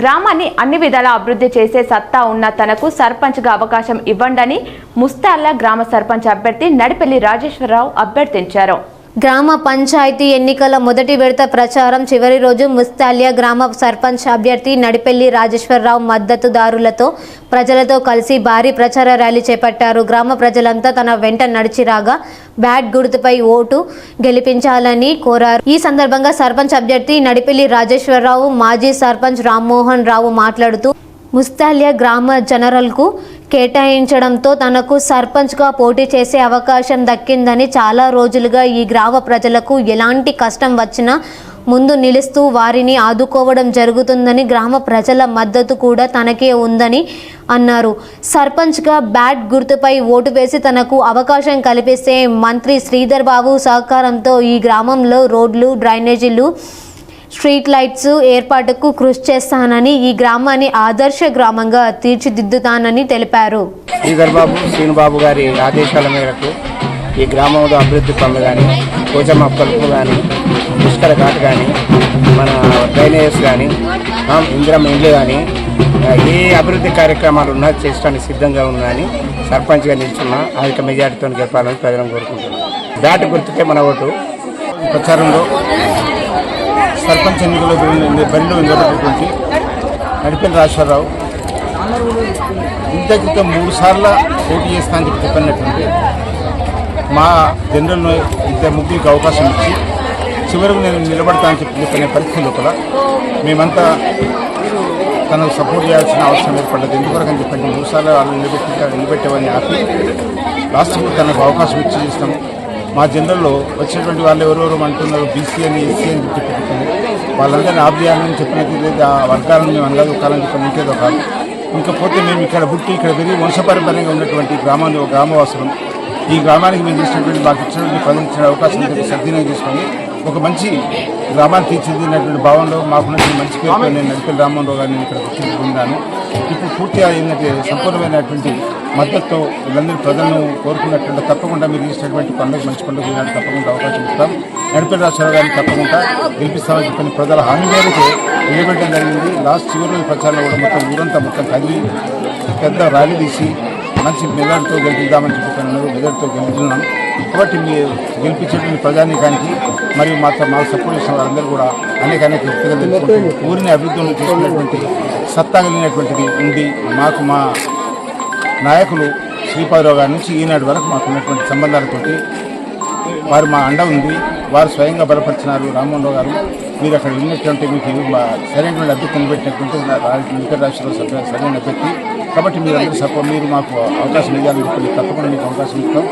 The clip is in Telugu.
గ్రామాన్ని అన్ని విధాలా అభివృద్ధి చేసే సత్తా ఉన్న తనకు సర్పంచ్గా అవకాశం ఇవ్వండని ముస్తాల్లా గ్రామ సర్పంచ్ అభ్యర్థి నడిపెల్లి రాజేశ్వరరావు అభ్యర్థించారు. గ్రామ పంచాయతీ ఎన్నికల మొదటి విడత ప్రచారం. చివరి రోజు ముస్తాలియా గ్రామ సర్పంచ్ అభ్యర్థి నడిపెల్లి రాజేశ్వరరావు మద్దతుదారులతో ప్రజలతో కలిసి భారీ ప్రచార ర్యాలీ చేపట్టారు. గ్రామ ప్రజలంతా తన వెంట నడిచి రాగా బ్యాట్ గుర్తుపై ఓటు గెలిపించాలని కోరారు. ఈ సందర్భంగా సర్పంచ్ అభ్యర్థి నడిపెల్లి రాజేశ్వరరావు మాజీ సర్పంచ్ రామ్మోహన్ రావు మాట్లాడుతూ ముస్తాలియా గ్రామ జనరల్కు కేటాయించడంతో తనకు సర్పంచ్గా పోటీ చేసే అవకాశం దక్కిందని చాలా రోజులుగా ఈ గ్రామ ప్రజలకు ఎలాంటి కష్టం వచ్చినా ముందు నిలుస్తూ వారిని ఆదుకోవడం జరుగుతుందని గ్రామ ప్రజల మద్దతు కూడా తనకే ఉందని అన్నారు. సర్పంచ్గా బ్యాట్ గుర్తుపై ఓటు వేసి తనకు అవకాశం కల్పిస్తే మంత్రి శ్రీధర్ బాబు సహకారంతో ఈ గ్రామంలో రోడ్లు డ్రైనేజీలు స్ట్రీట్ లైట్స్ ఏర్పాటుకు కృషి చేస్తానని ఈ గ్రామాన్ని ఆదర్శ గ్రామంగా తీర్చిదిద్దుతానని తెలిపారు. శ్రీధర్ బాబు శ్రీనుబాబు గారి ఆదేశాల మేరకు ఈ గ్రామంలో అభివృద్ధి పనులు కానీ పోచమ్మ కలుపు కానీ పుష్కర ఘాట్ కానీ మన డ్రైనేజెస్ కానీ ఇందిరమ్మ ఇండ్లు కానీ ఏ అభివృద్ధి కార్యక్రమాలు ఉన్నా చేయడానికి సిద్ధంగా ఉన్నాయని సర్పంచ్గా నిల్చున్నా అధిక మెజార్టీతో గెలపాలని ప్రజలను కోరుకుంటున్నాను దాటి గుర్తుకే మన ఓటు. ప్రచారంలో సర్పంచ్ ఎన్నికల్లో బరిలో నిలబడినటువంటి నడిపిన రాజశేఖరరావు ఇంత క్రితం మూడు సార్ల పోటీ చేస్తానని చెప్పి చెప్పినటువంటి మా జనరల్లో ఇద్దరు ముగ్గురికి అవకాశం ఇచ్చి చివరకు నేను నిలబడతానని చెప్పి చెప్పిన పరిస్థితి లోపల మేమంతా తనకు సపోర్ట్ చేయాల్సిన అవసరం ఏర్పడ్డది. ఎందుకొరకు చెప్పండి మూడు సార్లు వాళ్ళు నిలబెట్టి నిలబెట్టేవాడిని ఆపి రాష్ట్రంలో తనకు అవకాశం ఇచ్చి చేస్తాం. మా జనరల్లో వచ్చినటువంటి వాళ్ళు ఎవరెవరు అంటున్నారు? బీసీ అని ఎస్సీ అని చెప్పి వాళ్ళందరినీ ఆఫ్ చేయాలని చెప్పినట్టు లేదు. ఆ వర్గాలను మేము అనగా కాలం చెప్పి ఉంటేదో కాదు. ఇంకపోతే మేము ఇక్కడ పుట్టి ఇక్కడ పెరిగి వంశపారంపర్యంగా ఉన్నటువంటి గ్రామాన్ని ఒక గ్రామవాసులం. ఈ గ్రామానికి మేము చేసినటువంటి మాకు ఇచ్చినటువంటి పదించిన అవకాశం సద్వినియోగం చేసుకొని ఒక మంచి గ్రామాన్ని తీర్చిదిద్దినటువంటి భావంలో మాకున్నటువంటి మంచి పేరుతో నేను నడిపల్లి రామ్మోహన్ గారిని ఇక్కడ గుర్తింపు పొందాను ఇప్పుడు పూర్తిగా ఏంటంటే సంపూర్ణమైనటువంటి మద్దతుతో వీళ్ళందరూ ప్రజలను కోరుకున్నట్టు తప్పకుండా మీరు ఇచ్చినటువంటి పండుగ మంచి పండుగ ఈనాడు తప్పకుండా అవకాశం ఇస్తాం. నడిపల్లి రాష్ట్రాల గారిని తప్పకుండా గెలిపిస్తామని చెప్పిన ప్రజల హామీ మేరకు నిలబెట్టడం జరిగింది. లాస్ట్ చివరి ప్రచారంలో కూడా మొత్తం ఊరంతా మొత్తం కదిలి పెద్ద ర్యాలీ తీసి మంచి మెదడుతో గెలిపిద్దామని చెప్పుకున్నారు మెదడుతో గెలుపుతున్నాం కాబట్టి మీరు గెలిపించేటువంటి ప్రజానీకానికి మరియు మాత్రం మాకు సపోర్ట్ చేసిన వారందరూ కూడా అనేక అనేక ఊరిని అభివృద్ధి చేసుకున్నటువంటి సత్తా కలిగినటువంటిది ఉంది మాకు మా నాయకులు శ్రీపాదరావు గారి నుంచి ఈనాటి వరకు మాకు ఉన్నటువంటి సంబంధాలతోటి వారు మా అండ ఉంది. వారు స్వయంగా బలపరిచినారు రామ్మోహన్ రావు గారు. మీరు అక్కడ ఉన్నటువంటి మీకు మా సరైనటువంటి అభ్యర్థి నిలబెట్టినటువంటి వెంకట రాష్ట్రంలో సభ్య సరైన అభ్యర్థి. కాబట్టి మీరు అందరూ సపో మీరు మాకు అవకాశం ఇవ్వాలని చెప్పి తప్పకుండా మీకు అవకాశం ఇస్తాం.